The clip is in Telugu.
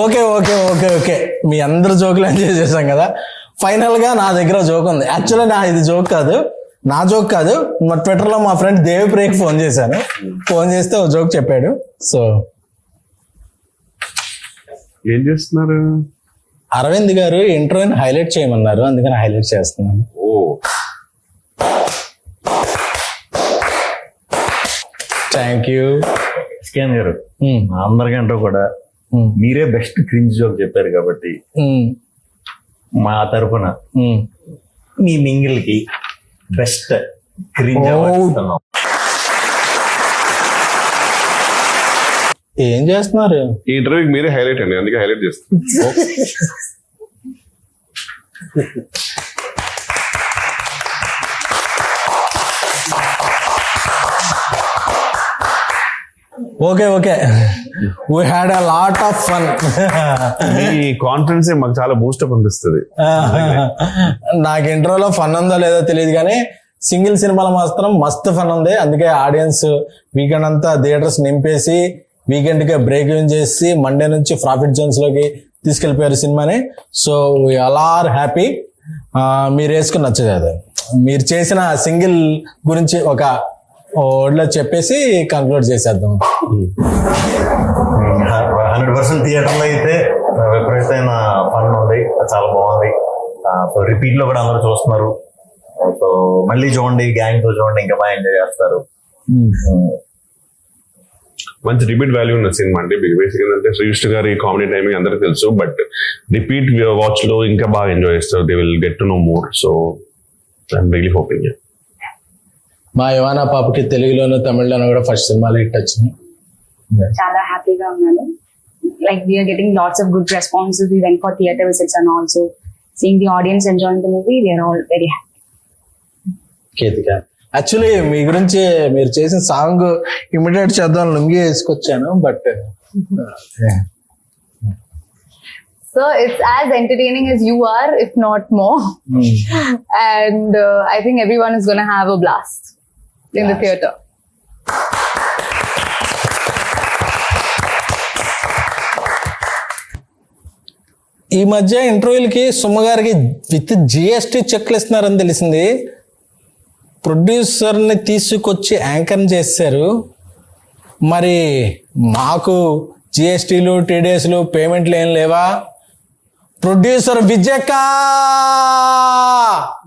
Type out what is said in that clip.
Okay okay okay okay. మీ అందరు జోకులు ఎంజాయ్ చేశాం కదా. ఫైనల్గా నా దగ్గర జోక్ ఉంది. యాక్చువల్లీ నా ఇది జోక్ కాదు. నా జోక్ కాదు. మా ట్విట్టర్లో మా ఫ్రెండ్ దేవిప్రియకి ఫోన్ చేశాను. ఫోన్ చేస్తే ఓ జోక్ చెప్పాడు. సో ఏం చేస్తున్నారు? అరవింద్ గారు ఇంటర్వ్యూని హైలైట్ చేయమన్నారు. అందుకని హైలైట్ చేస్తున్నాను. ఓ. థ్యాంక్ యూ స్కాన్ గారు అందరికంటే కూడా మీరే బెస్ట్ క్రింజ్ జోక్ చెప్పారు కాబట్టి మా తరపున మీ మింగిల్కి బెస్ట్ క్రింజ్. ఏం చేస్తున్నారు? ఈ ఇంటర్వ్యూకి మీరే హైలైట్ అండి అందుకే హైలైట్ చేస్తాను okay okay. We had a lot of fun me confidence మాకు చాలా బూస్టప్ అనిపిస్తుంది. నాకు ఇంట్రోలో ఫన్ ఉందో లేదో తెలియదు కానీ సింగిల్ సినిమాలో మాత్రం మస్తు ఫన్ ఉంది. అందుకే ఆడియన్స్ వీకెండ్ అంతా థియేటర్స్ నింపేసి వీకెండ్కి బ్రేక్ ఇన్ చేసి మండే నుంచి ప్రాఫిట్ జోన్స్లోకి తీసుకెళ్ళిపోయారు సినిమాని. సో అలా ఆర్ హ్యాపీ మీరు వేసుకుని నచ్చదు అది మీరు చేసిన సింగిల్ గురించి ఒక ఓడ్లో చెప్పేసి కంక్లూడ్ చేసేద్దాం. హండ్రెడ్ పర్సెంట్ థియేటర్లో అయితే విపరీతమైన ఫన్ ఉంది. చాలా బాగుంది. సో రిపీట్లో కూడా అందరూ చూస్తున్నారు. సో మళ్ళీ చూడండి గ్యాంగ్తో చూడండి ఇంకా బాగా ఎంజాయ్ చేస్తారు. మంచి రిపీట్ వాల్యూ ఉన్న సినిమా అండి. బేసిక్ ఏంటంటే శ్రీకృష్ణ గారి కామెడీ టైమింగ్ అందరికి తెలుసు. బట్ రిపీట్ వాచ్లో ఇంకా బాగా ఎంజాయ్ చేస్తారు. They will get to know more so I'm really hoping మా యువానా పాపకి తెలుగులోను తమిళ్ళోను కూడా ఫస్ట్ సినిమాలు హిట్ వచ్చినాయి. చాలా హ్యాపీగా ఉన్నాను. Like we're getting lots of good responses we went for theatre visits and also seeing the audience enjoying the movie we're all very happy Ketika actually మీ గురించి మీరు చేసిన సాంగ్ ఇమిడియట్ చేద్దాం lungi వేసుకొచ్చాను but So it's as entertaining as you are, if not more. And uh, I think everyone is going to have a blast. In the theater. ఈ మధ్య ఇంటర్వ్యూలకి సుమ గారికి విత్ జిఎస్టీ చెక్లు ఇస్తున్నారని తెలిసింది. ప్రొడ్యూసర్ని తీసుకొచ్చి యాంకర్ని చేశారు. మరి మాకు జిఎస్టీలు టీడీఎస్లు పేమెంట్లు ఏం లేవా? ప్రొడ్యూసర్ విజయక్క